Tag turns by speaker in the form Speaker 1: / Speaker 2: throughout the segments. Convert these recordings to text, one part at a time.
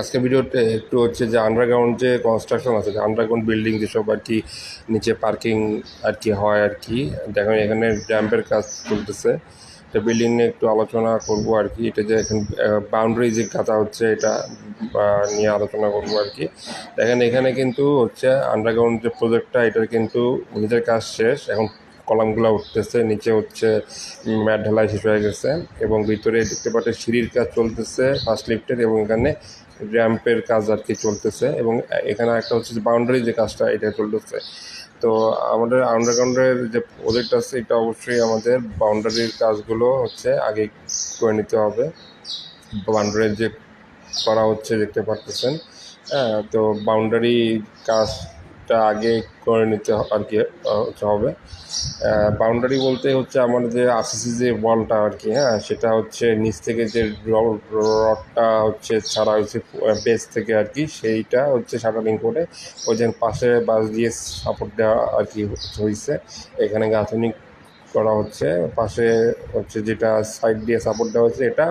Speaker 1: আজকে ভিডিওতে একটু হচ্ছে যে আন্ডারগ্রাউন্ড যে কনস্ট্রাকশন আছে, যে আন্ডারগ্রাউন্ড বিল্ডিং যেসব আর কি, নিচে পার্কিং আর কি হয় আর কি দেখেন এখানে ড্যাম্পের কাজ চলতেছে। তো বিল্ডিং নিয়ে একটু আলোচনা করব আর কি, এটা যে এখন বাউন্ডারি যে কাটা হচ্ছে এটা নিয়ে আলোচনা করব আর কি। দেখেন এখানে কিন্তু হচ্ছে আন্ডারগ্রাউন্ড যে প্রজেক্টটা এটার কিন্তু নিজের কাজ শেষ, এখন কলামগুলো উঠতেছে, নিচে হচ্ছে ম্যাট ঢালাই শেষ হয়ে গেছে, এবং ভিতরে দেখতে পাচ্ছেন সিঁড়ির কাজ চলতেছে ফার্স্ট লিফটের এবং এখানে র্যাম্পের কাজ আর কি চলতেছে এবং এখানে একটা হচ্ছে যে বাউন্ডারি যে কাজটা এটা চলতেছে। তো আমাদের আন্ডারগ্রাউন্ডের যে প্রজেক্ট আছে, এটা অবশ্যই আমাদের বাউন্ডারির কাজগুলো হচ্ছে আগে করে নিতে হবে। বাউন্ডারির যে করা হচ্ছে, দেখতে পারতেছেন। হ্যাঁ তো বাউন্ডারি কাজটা আগে করে নিতে আর কি হবে। বাউন্ডারি বলতে হচ্ছে আমাদের যে আসিসি যে ওয়ালটা আর কি হ্যাঁ সেটা হচ্ছে নিচ থেকে যে রডটা হচ্ছে ছাড়া হচ্ছে বেস থেকে আর কি, সেইটা হচ্ছে শাটারিং করে ওই যে পাশে বাস দিয়ে সাপোর্ট দেওয়া আর কি হয়েছে এখানে গাঁথনি করা হচ্ছে, পাশে হচ্ছে যেটা সাইড দিয়ে সাপোর্ট দেওয়া হচ্ছে এটা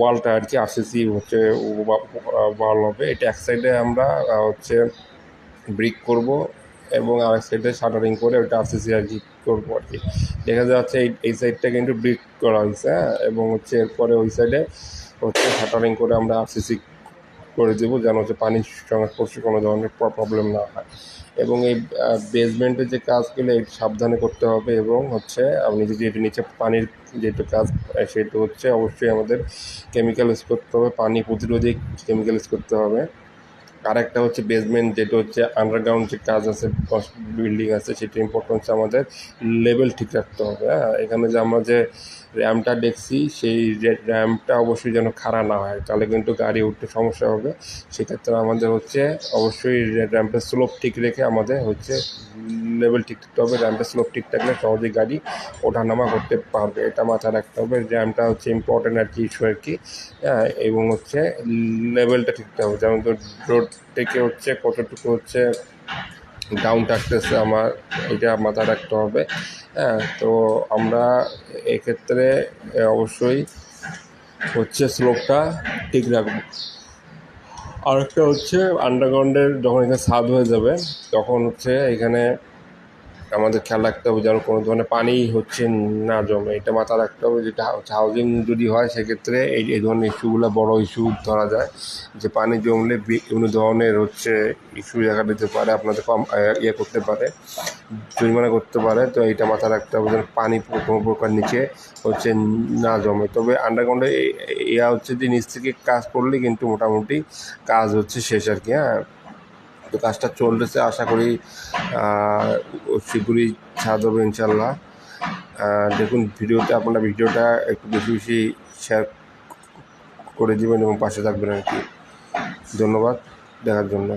Speaker 1: ওয়ালটা আর কি আরসিসি হচ্ছে ওয়াল হবে। এটা এক সাইডে আমরা হচ্ছে ব্রিক করব এবং আরেক সাইডে শাটারিং করে ওটা আরসিসি আর কি করব আর কি। দেখা যাচ্ছে এই এই সাইডটা কিন্তু ব্রিক করা হয়েছে হ্যাঁ? এবং হচ্ছে এরপরে ওই সাইডে হচ্ছে শাটারিং করে আমরা আরসিসি করে দেবো যেন হচ্ছে পানির সংস্পর্শে কোনো ধরনের প্রবলেম না হয়। এবং এই বেসমেন্টের যে কাজগুলো একটু সাবধানে করতে হবে এবং হচ্ছে আপনি যদি এটি নিচে পানির যেটা কাজ সেটা হচ্ছে অবশ্যই আমাদের কেমিক্যাল ইউজ করতে হবে, পানি প্রতিরোধী কেমিক্যাল ইউজ করতে হবে। আরেকটা হচ্ছে বেসমেন্ট যেটা হচ্ছে আন্ডারগ্রাউন্ড যে কাজ আছে বিল্ডিং আছে, সেটা ইম্পর্টেন্ট হচ্ছে আমাদের লেভেল ঠিক রাখতে হবে হ্যাঁ? এখানে যে আমরা যে র্যামটা দেখছি, সেই র্যামটা অবশ্যই যেন খাড়া না হয়, তাহলে কিন্তু গাড়ি উঠতে সমস্যা হবে। সেক্ষেত্রে আমাদের হচ্ছে অবশ্যই র্যাম্পের স্লোপ ঠিক রেখে আমাদের হচ্ছে লেভেল ঠিক রাখতে হবে র্যাম্পের স্লোপ ঠিক থাকলে সহজেই গাড়ি ওঠানামা করতে পারবে। এটা মাথায় রাখতে হবে র্যামটা হচ্ছে ইম্পর্টেন্ট আর কি ইস্যু আর কি। হ্যাঁ এবং হচ্ছে লেভেলটা ঠিক রাখতে হবে। যেমন তো রোড থেকে হচ্ছে কতটুকু হচ্ছে ডাউন থাকতেছে আমার, এটা মাথায় রাখতে হবে। হ্যাঁ তো আমরা এক্ষেত্রে অবশ্যই হচ্ছে স্লোপটা ঠিক রাখব। আরেকটা হচ্ছে আন্ডারগ্রাউন্ডের যখন এখানে ছাদ হয়ে যাবে, তখন হচ্ছে এখানে আমাদের খেয়াল রাখতে হবে যেন কোনো ধরনের পানি হচ্ছে না জমে। এটা মাথায় রাখতে হবে যে হাউজিং যদি হয়, সেক্ষেত্রে এই এই ধরনের ইস্যুগুলো বড় ইস্যু ধরা যায়। যে পানি জমলে বিভিন্ন ধরনের হচ্ছে ইস্যু দেখা দিতে পারে, আপনাদের কম ইয়ে করতে পারে, জরিমানা করতে পারে। তো এইটা মাথায় রাখতে হবে যেন পানি কোনো প্রকার নিচে হচ্ছে না জমে। তবে আন্ডারগ্রাউন্ডে ইয়া হচ্ছে যে নিচ থেকে কাজ করলে কিন্তু মোটামুটি কাজ হচ্ছে শেষ আর কি হ্যাঁ। তো কাজটা চলতেছে, আশা করি শীঘ্রই ছাদ হবে ইনশাল্লাহ দেখুন, ভিডিওতে আপনারা ভিডিওটা একটু বেশি বেশি শেয়ার করে দেবেন এবং পাশে থাকবেন আর কি। ধন্যবাদ, দেখার জন্য।